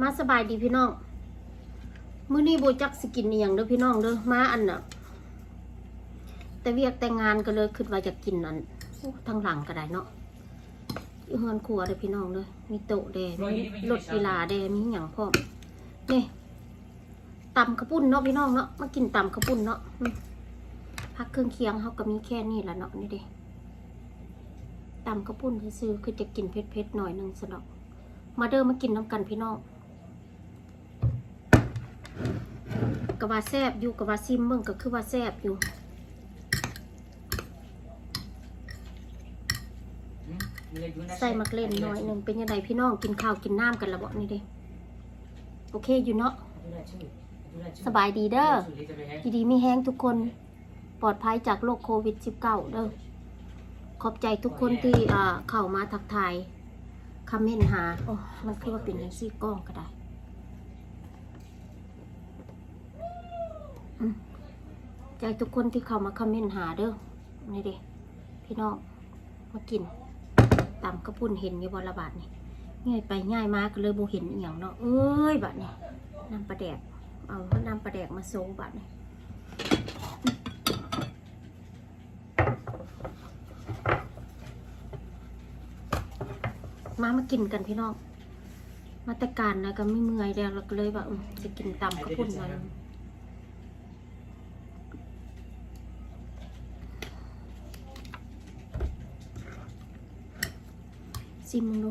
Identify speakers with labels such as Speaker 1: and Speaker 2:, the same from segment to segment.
Speaker 1: มาสบายดีพี่น้อง มื้อนี้โบจักสกินอหย่างเด้อพี่น้องเด้อมาอันน่ะ แต่เวียกแต่งงานก็เลยคิดว่าจะกินอันโอ้ทางหลังก็ได้เนาะยู่เฮือนครัวเด้อพี่น้องเด้อมีโต๊ะแดงมีรถกีฬาแดงมีหยังพร้อมนี่ตำข้าวปุ้นเนาะพี่น้องเนาะมากินตำข้าวปุ้นเนาะพักเครื่องเคียงเขาก็มีแค่นี้ละเนาะนี่เด้ตำข้าวปุ้นซื้อคือจะกินเผ็ดๆหน่อยนึงสนอกมาเด้อมากินน้ำกันพี่น้อง กะว่าแซบอยู่กะว่าซิมเบิ่งก็คือว่าแซบอยู่ใส่มักเล่นหน่อยหนึ่งเป็นยังไงพี่น้องกินข้าวกินน้ำกันแล้วบ่นี่เด้โอเคอยู่เนาะสบายดีเด้อดีดีมีแห้งทุกคนปลอดภัยจากโรคโควิด -19 เด้อขอบใจทุกคนที่อ่าเข้ามาทักทายคอมเมนต์หาโอ้มันคือว่าเป็นยังซี่กล้องก็ได้อืม ใจทุกคนที่เข้ามาคอมเมนต์หาเด้อนี่เด้พี่น้องมากินตำกระปุ่นเห็นอยู่บอระบาดนี่ง่ายไปง่ายมากเลยโบเห็นอย่างเนาะเอ้ยบัดนี่น้ำปลาแดกเอาน้ำปลาแดกมาโซบัดนี่มามากินกันพี่น้องมาแต่การนะก็ไม่เมื่อยแล้วเราก็เลยแบบจะกินตำกระปุ่นหน่ อยซิมมึงดู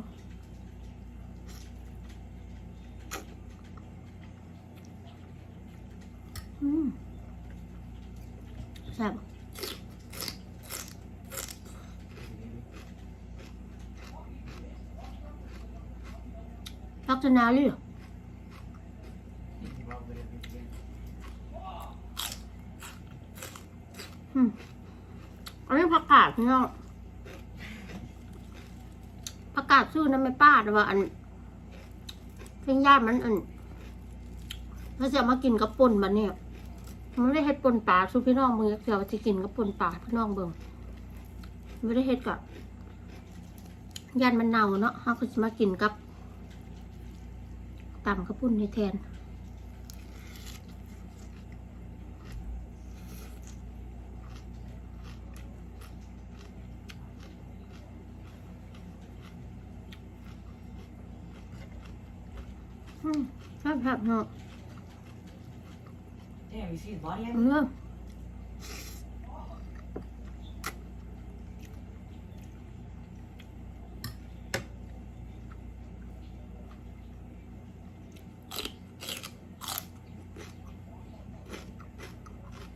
Speaker 1: แซ่บพักจะนานเลยเหรออืมอันนี้ผักกาดพี่น้องผั กาดซื้อนะไม่ป้าแต่ว่าอันเส้งย่านมันอันถ้าจะมากินกับป่นมันเนี่ยมันไม่ได้เห็ดป่นปลาสู้พี่น้องมึงเดียวจะกินกับป่นปลาพี่น้องเบิ่งไม่ได้เห็ดกับย่านมันเน่าเนาะเขาก็จะมากินกับตำกระปุ่นในแทน อืมแซ่บๆเนาะ
Speaker 2: Damn, you see his body?
Speaker 1: เออ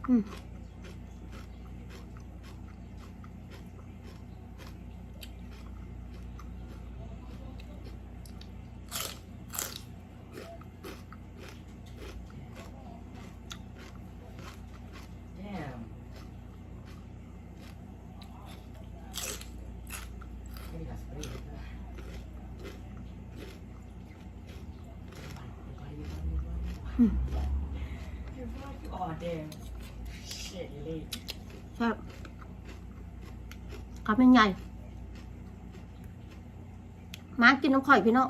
Speaker 1: อื
Speaker 2: Oh damn. Shit, you're late.
Speaker 1: แซ่บคำเป็นไงมากินน้ำข่อยพี่น้อง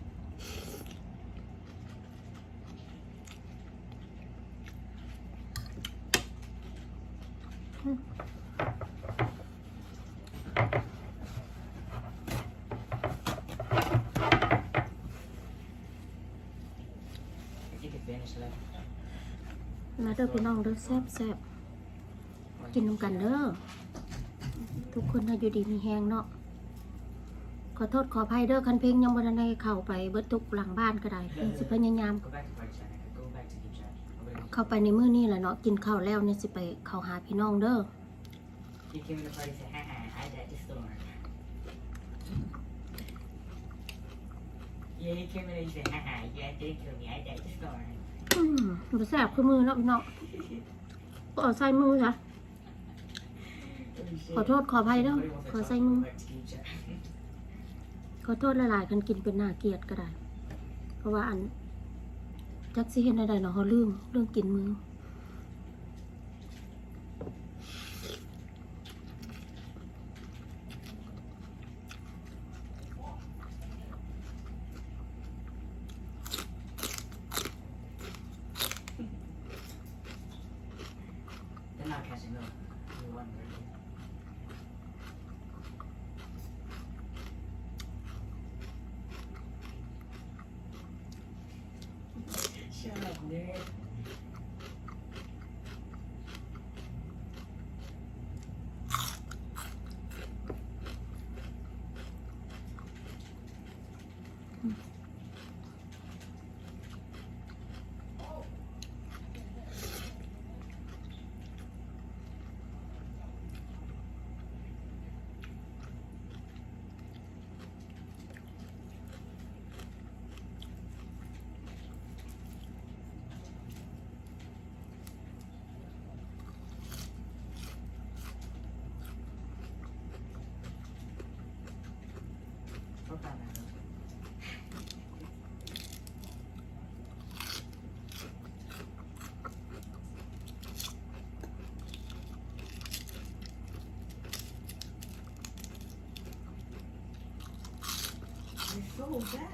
Speaker 1: มาเด้อพี่น้องเด้อแซ่บแซ่บกินน้ำกันเด้อทุกคนถ้าอยู่ดีมีแหงเนาะขอโทษขออภัยเด้อคันเพลงยังบ่ทันไดเข้าไปเบิดทุกหลังบ้านก็ได้เพิ่นสิพยายาม เข้าไปในมื้อนี้แหละเนาะกินข้าวแล้วเนี่ยสิไปเข้าหาพี่น้องเด้อ
Speaker 2: He came in the party said, haha, I died to storm. Yeah, he came in and he said, haha, you guys didn't kill me, I died to storm.
Speaker 1: อืมบ่แซ่บคือมือเนาะพี่น้องบ่เอาใส่มือจ้ะ ขอโทษขออภัยเด้อ
Speaker 2: Somebody wants to
Speaker 1: ขอ
Speaker 2: talk,
Speaker 1: ใส่
Speaker 2: go
Speaker 1: มือ
Speaker 2: back to group chat.
Speaker 1: ขอโทษหลายๆกันกินเป็นหน้าเกลียดก็ได้ เพราะว่าอัน จักสิเห็นอะไรเนาะเขาลืมเรื่องกินมือ
Speaker 2: Oh, yeah.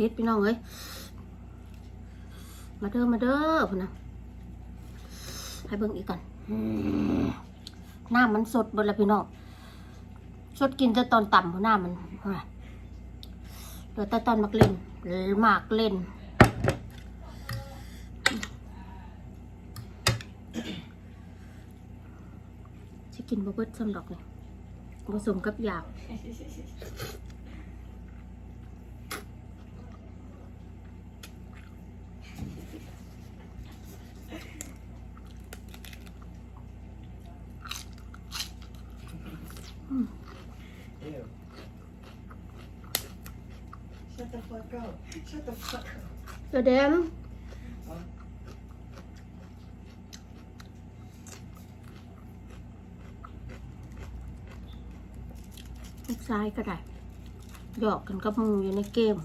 Speaker 2: เพ
Speaker 1: ชรพี่น้องเอ้ยมาเด้อมาเด้อพุ่นนะให้เบิ่งอีกก่อนอืมน้ำมันสดบดละพี่น้องสดกินแต่ตอนต่ำเพราะน้ำมันอะเหลือแต่ตอนมักเล่นหมากเล่นจะกินบะเบิดซ้ำดอกนี่ผสมกับยา
Speaker 2: Ew.
Speaker 1: Them. ซ้ายก็ได้หยอกกันกับหมูอยู่ในเกม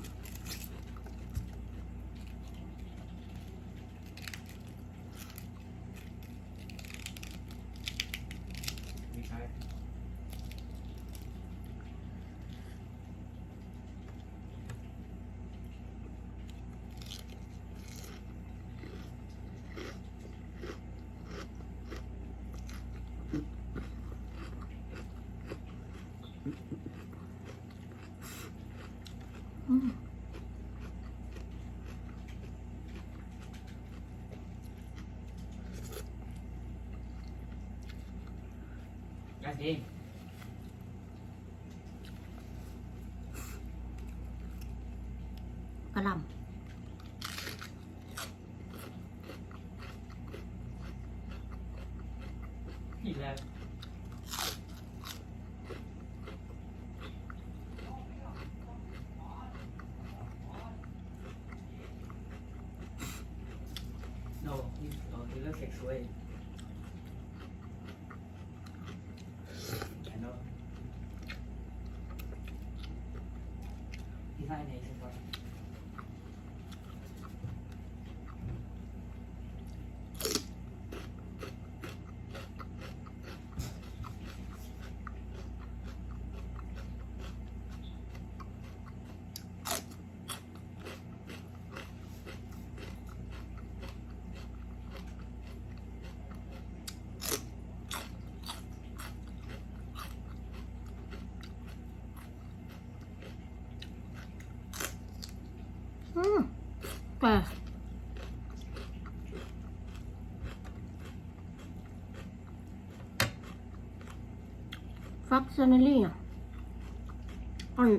Speaker 1: กระลำ
Speaker 2: อีกแล้วโน้นี่เราดูเรื่องเซ็ก
Speaker 1: ซ์เว้ย Divine Agent One ม แต่ฟักซาเนลี่อะอัน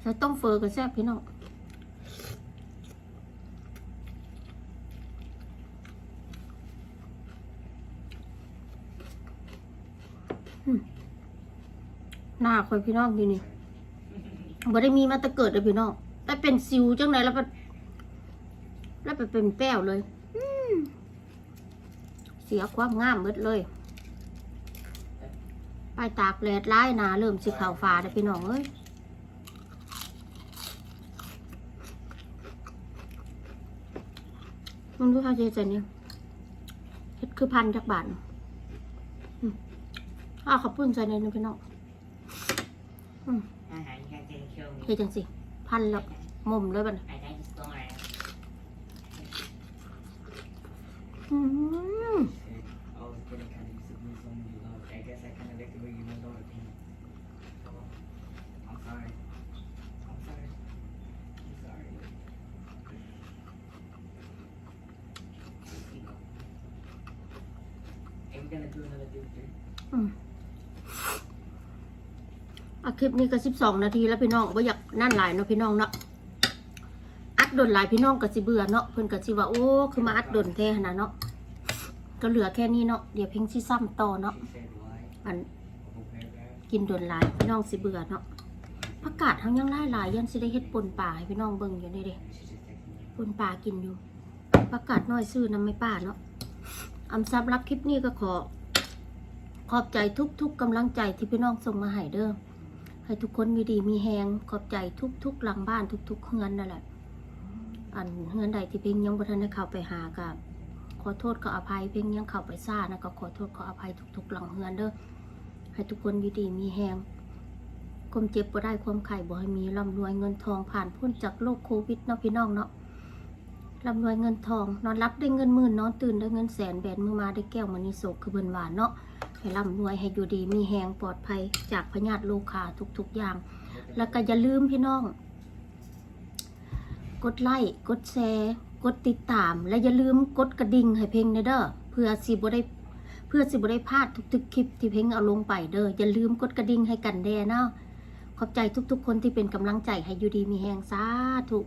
Speaker 1: ใส่ต้มเฟอร์กับแซ่บพี่น้องหน้าคอยพี่น้องดีนี่บ่ได้มีมาแต่เกิดเลยพี่น้อง แต่เป็นซิวจังไหนแล้วก็แล้วไปเป็นแป้วเลยอืมเสียความงามหมดเลย ไปตากแดดร้ายหนาเริ่มสิขาวฟ้าได้อพี่น้องเอ้ยมึงดู how เจใจเนี่ยเฮ็ดคือพันจากบาทอืมอ้าวขอบคุณใจเลยนะพี่น้องอืม
Speaker 2: Uh-huh, you guys didn't kill me.
Speaker 1: เฮ็ดจังสิ หั่นแล้วมุมเลยบันอืม คลิปนี้ก็สิบสองนาทีแล้วพี่น้องว่าอยากนั่นหลายเนาะพี่น้องเนาะอัดดนหลายพี่น้องก็สิเบื่อเนาะเพิ่อนก็สิว่าโอ้คือมาอัดดนแท้ขนาดเนาะก็เหลือแค่นี้เนาะเดี๋ยวเพ่งสิซ้ำต่อเนาะอันกินดนหลายพี่น้องสิเบื่อเนาะผักกาดทั้งยังหลายหลายยันสิได้เฮ็ดปนป่าให้พี่น้องเบิ่งอยู่นี่เด้ปนป่ากินอยู่ผักกาดน้อยซื้อน้ำไม่ป้าเนาะอำสำหรับคลิปนี้ก็ขอขอบใจทุกๆกำลังใจที่พี่น้องส่งมาให้เด้อ ให้ทุกคนมีดีมีแหงขอบใจทุกๆหลังบ้านทุกๆเฮือนนั่นแหละ อันเฮือนใดที่เพ่งยังบ่ทันได้เข้าไปหากับขอโทษขออภัยเพ่งยังเข้าไปซ่านะก็ขอโทษขออภัยทุกๆหลังเฮือนเด้อให้ทุกคนมีดีมีแหงความเจ็บบ่ได้ความไข่บ่ให้มีร่ำรวยเงินทองผ่านพ้นจากโรคโควิดเนาะพี่น้องเนาะร่ำรวยเงินทอง นอนรับได้เงินหมื่นนอนตื่นได้เงินแสนแบนมือมาได้แก้วมณีโศกคือเบิ่นหวานเนาะ ให้ร่ำรวยให้อยู่ดีมีแหงปลอดภัยจากพยาธิโลคาทุกๆอย่าง แล้วก็อย่าลืมพี่น้อง กดไลค์กดแชร์กดติดตาม และอย่าลืมกดกระดิ่งให้เพลงเด้อเพื่อสิบ่ได้เพื่อสิบ่ได้พลาดทุกๆคลิปที่เพลงเอาลงไปเด้ออย่าลืมกดกระดิ่งให้กันแด่เนาะขอบใจทุกๆ คนที่เป็นกำลังใจให้อยู่ดีมีแหงสาธุ